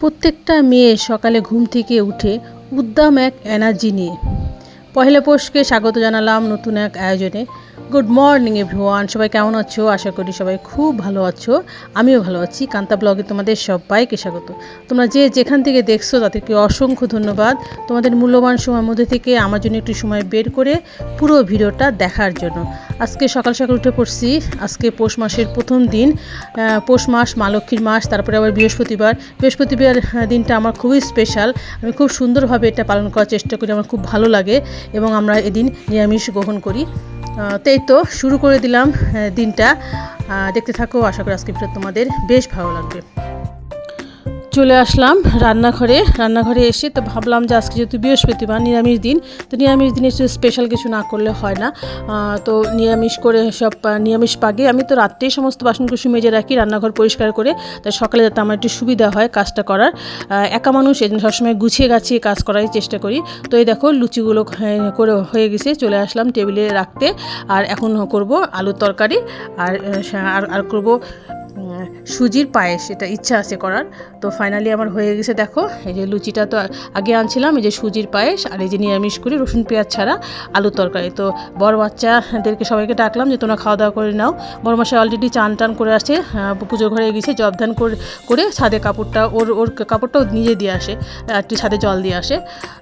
প্রত্যেকটা মেয়ে সকালে ঘুম থেকে উঠে উদ্দাম এক এনার্জি নিয়ে। পহেলা পোষকে স্বাগত জানালাম নতুন এক আয়োজনে। Good morning, everyone. সবাই কেমন আছো? আশা করি সবাই খুব ভালো আছো। আমিও ভালো আছি। কান্তা ব্লগে তোমাদের সবাইকে স্বাগত। তোমরা যে যেখান থেকে দেখছ, তাদেরকে অসংখ্য ধন্যবাদ। তোমাদের মূল্যবান সময়ের মধ্যে থেকে আমার জন্য একটু সময় বের করে পুরো ভিডিওটা দেখার জন্য। আজকে সকাল সকাল উঠে পড়ছি। আজকে পৌষ মাসের প্রথম দিন। পৌষ মাস, মা লক্ষ্মীর মাস, তারপরে আবার বৃহস্পতিবার। বৃহস্পতিবার দিনটা আমার খুবই স্পেশাল আমি খুব সুন্দরভাবে এটা পালন করার চেষ্টা করি, আমার খুব ভালো লাগে এবং আমরা এদিন নিরামিষ গ্রহণ করি। তাই তো শুরু করে দিলাম দিনটা। দেখতে থাকো, আশা করি আজকে তোমাদের বেশ ভালো লাগবে। চলে আসলাম রান্নাঘরে। রান্নাঘরে এসে তো ভাবলাম যে আজকে যেহেতু বৃহস্পতিবার, নিরামিষ দিন, তো নিরামিষ দিনে স্পেশাল কিছু না করলে হয় না। তো নিরামিষ করে সব নিরামিষ পাগে। আমি তো রাত্রেই সমস্ত বাসনকুসি মেজে রাখি, রান্নাঘর পরিষ্কার করে, তাই সকালে যাতে আমার একটু সুবিধা হয় কাজটা করার। একা মানুষ, এই জন্য সবসময় গুছিয়ে গাছিয়ে কাজ করার চেষ্টা করি। তো এই দেখো লুচিগুলো করে হয়ে গেছে, চলে আসলাম টেবিলে রাখতে। আর এখন করব আলুর তরকারি আর আর করব সুজির পায়েস এটা ইচ্ছা আছে করার। তো ফাইনালি আমার হয়ে গেছে, দেখো, এই যে লুচিটা তো আগে আনছিলাম, এই যে সুজির পায়েস আর এই যে নিরামিষ করে, রসুন, পেঁয়াজ ছাড়া আলুর তরকারি। তো বড় বাচ্চাদেরকে সবাইকে ডাকলাম যে, তোমরা খাওয়া দাওয়া করে নাও। বড় মশাই অলরেডি চান টান করে আসে পুজোর ঘরে গেছে জবধান করে করে ছাদে কাপড়টা, ওর ওর কাপড়টাও নিজে দিয়ে আসে একটি ছাদে জল দিয়ে আসে।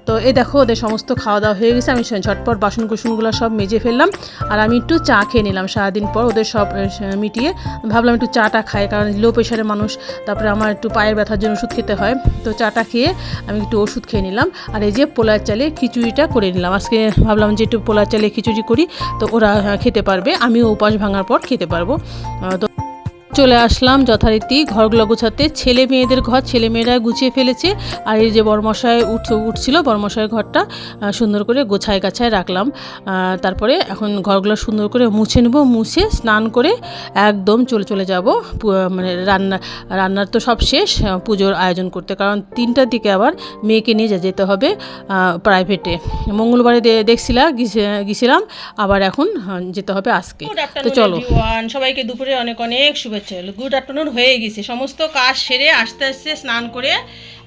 তো এই দেখো, ওদের সমস্ত খাওয়া দাওয়া হয়ে গেছে, আমি ঝটপট বাসন কুসনগুলো সব মেজে ফেললাম। আর আমি একটু চা খেয়ে নিলাম, সারাদিন পর ওদের সব মিটিয়ে ভাবলাম একটু চাটা খাই, কারণ লো প্রেশারের মানুষ। তারপরে আমার একটু পায়ের ব্যথার জন্য ওষুধ খেতে হয়। তো চাটা খেয়ে আমি একটু ওষুধ খেয়ে নিলাম। আর এই যে পোলার চালে খিচুড়িটা করে নিলাম। আজকে ভাবলাম যে একটু পোলার চালে খিচুড়ি করি, তো ওরা খেতে পারবে। আমিও উপাস ভাঙার পর খেতে পারব। তো চলে আসলাম যথারীতি ঘরগুলো গোছাতে। ছেলে মেয়েদের ঘর ছেলে মেয়েরা গুছিয়ে ফেলেছে। আর এই যে বরমশায় উঠ উঠছিল বরমশায়ের ঘরটা সুন্দর করে গোছায় গাছায় রাখলাম। তারপরে এখন ঘরগুলো সুন্দর করে মুছে নেব মুছে স্নান করে একদম চলে চলে যাব। মানে রান্না রান্নার তো সব শেষ পুজোর আয়োজন করতে। কারণ তিনটার দিকে আবার মেয়েকে নিয়ে যা- যেতে হবে প্রাইভেটে মঙ্গলবারে দেখছিলাম গেছিলাম আবার এখন যেতে হবে আজকে। তো চলো। সবাইকে দুপুরে অনেক অনেক শুভেচ্ছা। হলো গুড আফটারনুন হয়ে গেছে। সমস্ত কাজ সেরে আস্তে আস্তে স্নান করে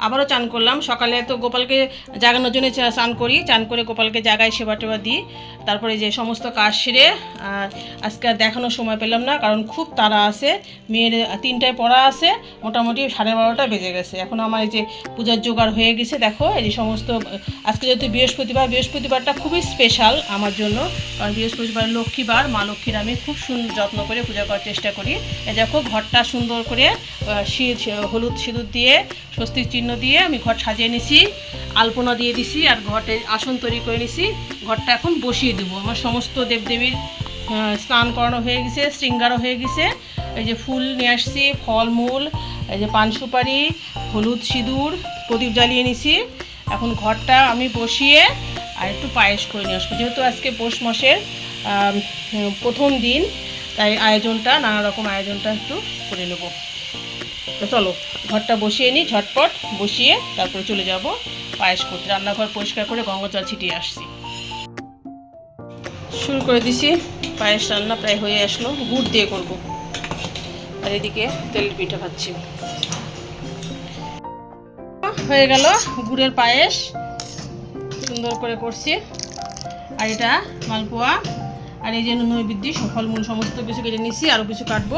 আবারও চান করলাম। সকালে তো গোপালকে জাগানোর জন্য স্নান করি। চান করে গোপালকে জাগাই সেবা টেবা দিই। তারপরে যে সমস্ত কাজ সেরে আজকে আর দেখানোর সময় পেলাম না, কারণ খুব তাড়া আছে। মেয়ের তিনটায় পড়া আছে, মোটামুটি সাড়ে বারোটা বেজে গেছে। এখন আমার এই যে পূজার জোগাড় হয়ে গেছে, দেখো, এই যে সমস্ত, আজকে যেহেতু বৃহস্পতিবার, বৃহস্পতিবারটা খুবই স্পেশাল আমার জন্য। কারণ বৃহস্পতিবার লক্ষ্মীবার, মা লক্ষ্মীর আমি খুব সুন্দর যত্ন করে পূজা করার চেষ্টা করি। এই দেখো ঘরটা সুন্দর করে হলুদ সিঁদুর দিয়ে, স্বস্তির চিহ্ন দিয়ে আমি ঘর সাজিয়ে নিছি, আলপনা দিয়ে দিছি আর ঘরটে আসন তৈরি করে নিছি। ঘরটা এখন বসিয়ে দেবো। আমার সমস্ত দেবদেবীর স্নান করানো হয়ে গেছে, শৃঙ্গারও হয়ে গেছে। এই যে ফুল নিয়ে আসছি, ফলমূল, এই যে পান সুপারি, হলুদ সিঁদুর, প্রদীপ জ্বালিয়ে নিছি। এখন ঘরটা আমি বসিয়ে আর একটু পায়েস করে নিয়ে আসব। যেহেতু আজকে পৌষ মাসের প্রথম দিন তাই আয়োজনটা নানা রকম আয়োজনটা একটু করে নেব। তো চলো, ঘরটা বসিয়ে নিই ঝটপট বসিয়ে তারপরে চলে যাব পায়েস করতে। রান্নাঘর পরিষ্কার করে গঙ্গা জল ছিটিয়ে আসছি। শুরু করে দিছি, পায়েস রান্না প্রায় হয়ে আসলো, গুড় দিয়ে করব। আর এদিকে তেল পিঠা খাচ্ছি হয়ে গেল গুড়ের পায়েস, সুন্দর করে করছি। আর এটা মালপোয়া আর এই যে নৈবেদ্য ফলমূল সমস্ত কিছু কেটে নিছি আরও কিছু কাটবো।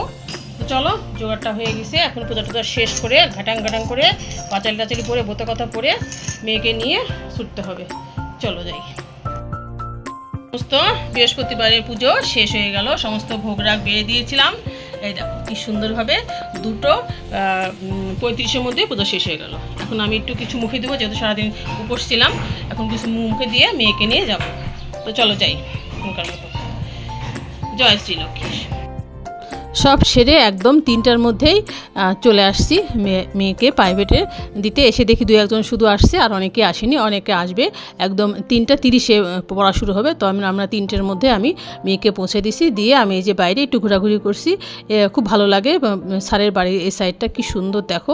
তো চলো, জোগাড়টা হয়ে গেছে। এখন পূজা টুজা শেষ করে ঘাটাং ঘাটাং করে পাঁচালি টাচালি পরে বোতা কথা পরে মেয়েকে নিয়ে ছুটতে হবে। চলো যাই। সমস্ত বৃহস্পতিবারের পুজো শেষ হয়ে গেল। সমস্ত ভোগ রাগ বেড়ে দিয়েছিলাম। এই দেখো, কি সুন্দরভাবে দুটো পঁয়ত্রিশের মধ্যে পুজো শেষ হয়ে গেল। এখন আমি একটু কিছু মুখে দেবো, যেহেতু সারাদিন উপোস ছিলাম। এখন কিছু মুখে দিয়ে মেয়েকে নিয়ে যাব। তো চলো যাই মতো। জয় শ্রীলক্ষ্মী সব সেরে একদম তিনটার মধ্যেই চলে আসছি মেয়ে, মেয়েকে প্রাইভেটে দিতে। এসে দেখি দু একজন শুধু আসছে আর অনেকে আসেনি, অনেকে আসবে। একদম তিনটা তিরিশে পড়া শুরু হবে। তো আমি, আমরা তিনটের মধ্যে আমি মেয়েকে পৌঁছে দিছি। দিয়ে আমি এই যে বাইরে একটু ঘোরাঘুরি করছি। খুব ভালো লাগে। স্যারের বাড়ির এই সাইডটা কি সুন্দর, দেখো।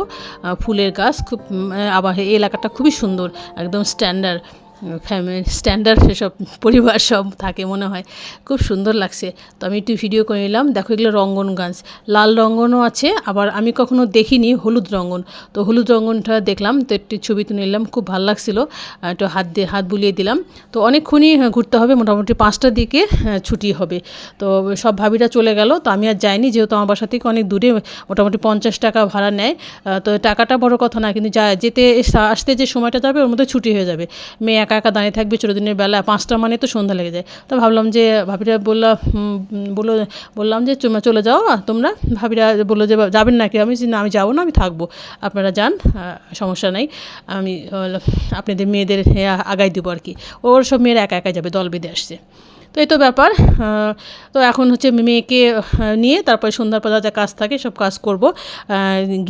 ফুলের গাছ, খুব আবার এই এলাকাটা খুবই সুন্দর, একদম স্ট্যান্ডার্ড ফ্যামিলি স্ট্যান্ডার্ড সেসব পরিবার সব থাকে মনে হয়। খুব সুন্দর লাগছে। তো আমি একটু ভিডিও করে নিলাম। দেখো এগুলো রঙ্গন গাছ। লাল রঙ্গনও আছে, আবার আমি কখনো দেখিনি হলুদ রঙ্গন। তো হলুদ রঙ্গনটা দেখলাম, তো একটি ছবি তুলে নিলাম। খুব ভালো লাগছিল। একটু হাত দিয়ে, হাত বুলিয়ে দিলাম। তো অনেকক্ষণই ঘুরতে হবে। মোটামুটি পাঁচটার দিকে ছুটি হবে। তো সব ভাবিরা চলে গেল। তো আমি আর যাইনি, যেহেতু আমার বাসা থেকে অনেক দূরে, মোটামুটি পঞ্চাশ টাকা ভাড়া নেয়। তো টাকাটা বড় কথা না, কিন্তু যা যেতে আসতে যে সময়টা যাবে, ওর মধ্যে ছুটি হয়ে যাবে। মেয়ে একা একা দাঁড়িয়ে থাকবে ছোটো দিনের বেলা পাঁচটা মানে তো সন্ধ্যা লেগে যায়। তো ভাবলাম যে ভাবিরা বললাম বলল বললাম যে চলে যাও তোমরা? ভাবিরা বলল যে, যাবেন নাকি? আমি না, আমি যাব না, আমি থাকব। আপনারা যান সমস্যা নাই। আমি আপনাদের মেয়েদের আগাই দেবো আর কি ওর সব মেয়েরা একা একা যাবে, দল বেঁধে আসছে। তো এই তো ব্যাপার তো এখন হচ্ছে মেয়েকে নিয়ে তারপরে সন্ধ্যার পর যা কাজ থাকে সব কাজ করব।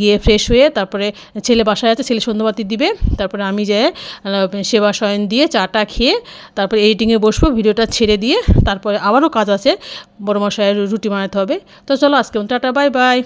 গিয়ে ফ্রেশ হয়ে তারপরে ছেলে বাসায় আছে, ছেলে সন্ধ্যাবাতি দিবে। তারপরে আমি যাই সেবা শয়ন দিয়ে চাটা খেয়ে তারপরে এডিটিংয়ে বসবো, ভিডিওটা ছেড়ে দিয়ে তারপরে আবারও কাজ আছে। বড় মশাইয়ের রুটি বানাতে হবে। তো চলো আজকে টাটা বাই বাই